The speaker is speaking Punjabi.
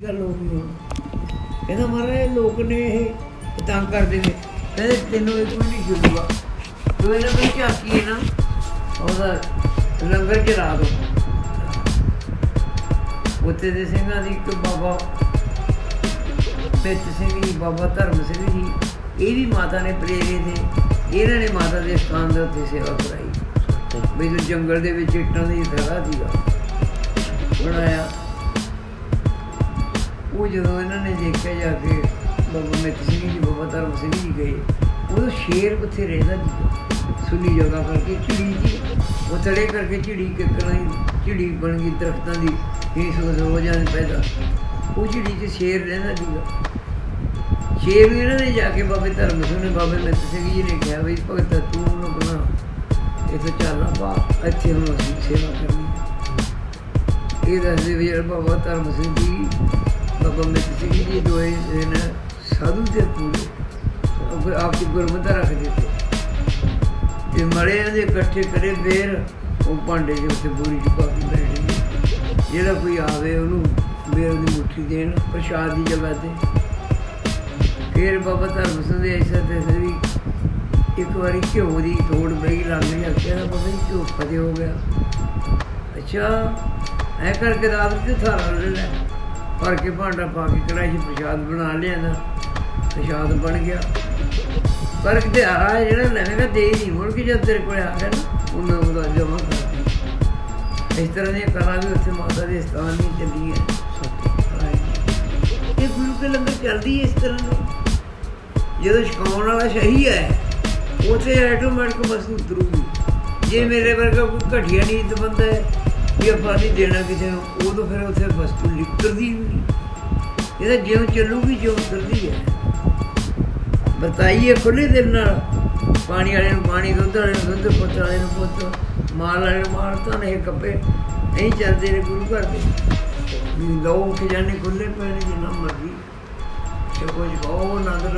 ਗੱਲ ਹੋ ਗਈ ਹੁਣ? ਕਹਿੰਦਾ ਮਹਾਰਾਜ ਲੋਕ ਨੇ ਇਹ ਤੰਗ ਕਰਦੇ ਨੇ। ਕਹਿੰਦੇ ਤੈਨੂੰ ਇੱਕ ਵੀ ਨਹੀਂ ਛੁੱਟੂਗਾ ਤੂੰ ਇਹਨਾਂ ਨੂੰ ਝਾਕੀਏ ਨਾ, ਉਹਦਾ ਲੰਗਰ ਚਲਾ ਦੋ। ਉੱਤੇ ਦੇ ਸਿੰਘਾਂ ਦੀ ਇੱਕ ਬਾਬਾ, ਪਿੱਤ ਸਿੰਘ ਜੀ, ਬਾਬਾ ਧਰਮ ਸਿੰਘ ਜੀ, ਇਹ ਵੀ ਮਾਤਾ ਨੇ ਪ੍ਰੇਰੇ ਤੇ, ਇਹਨਾਂ ਨੇ ਮਾਤਾ ਦੇ ਸਥਾਨ ਦੇ ਉੱਤੇ ਸੇਵਾ ਕਰਾਈ। ਵੀ ਜੋ ਜੰਗਲ ਦੇ ਵਿੱਚ ਇੱਟਾਂ ਦੀ ਜਗ੍ਹਾ ਸੀਗਾ, ਬਣਾਇਆ। ਉਹ ਜਦੋਂ ਇਹਨਾਂ ਨੇ ਦੇਖਿਆ ਜਾ ਕੇ ਬਾਬਾ ਮਿੱਤ ਸਿੰਘ ਜੀ, ਬਾਬਾ ਧਰਮ ਸਿੰਘ ਜੀ ਗਏ ਉਦੋਂ ਸ਼ੇਰ ਉੱਥੇ ਰਹਿੰਦਾ ਜੀ ਸੁਣੀ ਜਗ੍ਹਾ ਕਰਕੇ ਝਿੜੀ ਜੀ ਉਹ ਤੜੇ ਕਰਕੇ ਝਿੜੀ ਕਿੱਕਰਾਂ ਦੀ ਚਿੜੀ ਬਣ ਗਈ ਦਰਖਤਾਂ ਦੀ, ਇਹ ਸੋ ਹੋ ਜਾਂਦੇ ਪੈਦਾ। ਉਹ ਝਿੜੀ 'ਚ ਸ਼ੇਰ ਰਹਿੰਦਾ ਸੀਗਾ। ਸ਼ੇਰ ਵੀ ਇਹਨਾਂ ਨੇ ਜਾ ਕੇ ਬਾਬੇ ਧਰਮ ਸਿੰਘ ਨੇ, ਬਾਬੇ ਮਿੱਤ ਸਿੰਘ ਜੀ ਨੇ ਕਿਹਾ ਵੀ ਭਗਤ ਤੂੰ ਉਹਨੂੰ ਬਣਾ ਇੱਥੇ ਚੱਲ ਆ, ਬਾ, ਇੱਥੇ ਹੁਣ ਅਸੀਂ ਸੇਵਾ ਕਰਨੀ। ਇਹ ਦੱਸਦੇ ਵੀ ਬਾਬਾ ਧਰਮ ਸਿੰਘ ਜੀ ਬਾਬਾ ਮਿੱਤ ਸਿੰਘ ਜੀ ਦੋਏ ਨੇ ਸਾਧੂ ਦੇ ਪੂਰੇ ਉਹ ਫਿਰ ਆਪ ਦੀ ਗੁਰਮਤਿ ਰੱਖ ਦਿੱਤੇ। ਤੇ ਮੜਿਆਂ ਦੇ ਇਕੱਠੇ ਕਰੇ, ਫੇਰ ਉਹ ਭਾਂਡੇ ਦੇ ਉੱਤੇ ਬੋਰੀ ਚ ਪਾ ਕੇ ਬੈਠ ਜਿਹੜਾ ਕੋਈ ਆਵੇ ਉਹਨੂੰ ਬੇਰ ਦੀ ਮੁੱਠੀ ਦੇਣ, ਪ੍ਰਸ਼ਾਦ ਦੀ ਜਗ੍ਹਾ ਤੇ। ਫਿਰ ਬਾਬਾ ਧਰਮ ਸਿੰਘ ਦੇ ਐਸਾ ਤੇ ਵੀ ਇੱਕ ਵਾਰੀ ਘਿਓ ਦੀ ਥੋੜ ਬਈ ਲੱਗ ਗਈ ਆਖਿਆ, ਬਾਬਾ ਜੀ ਘਿਓ ਫਤੇ ਹੋ ਗਿਆ। ਅੱਛਾ, ਐ ਕਰਕੇ ਰਾਤ ਤੇ ਥਾਰਾ ਲੈ। ਭਰ ਕੇ ਭਾਂਡਾ ਪਾ ਕੇ ਕੜਾਹੀ 'ਚ ਪ੍ਰਸ਼ਾਦ ਬਣਾ ਲਿਆ ਨਾ, ਪ੍ਰਸ਼ਾਦ ਬਣ ਗਿਆ। ਪਰ ਕਿਤੇ ਆ ਜਿਹੜਾ ਲੈਣੇਗਾ ਦੇ ਨਹੀਂ ਮੁੜ ਕੇ ਜਦ ਤੇਰੇ ਕੋਲ ਆ ਗਿਆ ਨਾ, ਉਹਨਾਂ ਉਹਦਾ ਜਮਾ ਇਸ ਤਰ੍ਹਾਂ ਦੀਆਂ ਕਲਾ ਵੀ ਉੱਥੇ ਮਾਤਾ ਦੇ ਸਥਾਨ ਨਹੀਂ ਚੱਲੀ ਹੈ ਇਹ ਗੁਰੂ ਕੇ ਲੰਗਰ ਚੱਲਦੀ ਇਸ ਤਰ੍ਹਾਂ ਦੀ। ਜਦੋਂ ਛਕਾਉਣ ਵਾਲਾ ਸਹੀ ਹੈ, ਉਥੇ ਆਟੋਮੈਟਿਕ ਬਸ ਉਤਰੂਗੀ। ਜੇ ਮੇਰੇ ਵਰਗਾ ਕੋਈ ਘਟੀਆ ਨੀਤ ਬੰਦਾ ਹੈ ਵੀ ਆਪਾਂ ਨਹੀਂ ਦੇਣਾ ਕਿਸੇ ਨੂੰ, ਉਹ ਤਾਂ ਫਿਰ ਉੱਥੇ ਵਸਤੂ ਲਿਖਦੀ ਨਹੀਂ। ਇਹਦਾ ਜਿਉਂ ਚੱਲੂਗੀ, ਜਿਉਂ ਉਤਰਦੀ ਹੈ। ਬਤਾਈਏ ਖੁੱਲੇ ਦਿਲ ਨਾਲ। ਪਾਣੀ ਵਾਲੇ ਨੂੰ ਪਾਣੀ, ਦੁੱਧ ਵਾਲੇ ਨੂੰ ਦੁੱਧ, ਪੁੱਤ ਵਾਲੇ ਨੂੰ ਪੁੱਤ, ਮਾਲ ਵਾਲੇ ਨੂੰ ਮਾਲ ਤਾਂ ਇਹ ਕੱਪੇ ਨਹੀਂ ਚੱਲਦੇ ਨੇ ਗੁਰੂ ਘਰ ਦੇ। ਵੀ ਲੋ ਖਜ਼ਾਨੇ ਖੁੱਲੇ ਪੈਣੇ ਜਿੰਨਾ ਮਰਜ਼ੀ। ਤੇ ਕੁਝ ਕਹੋ ਨਾ ਤਾਂ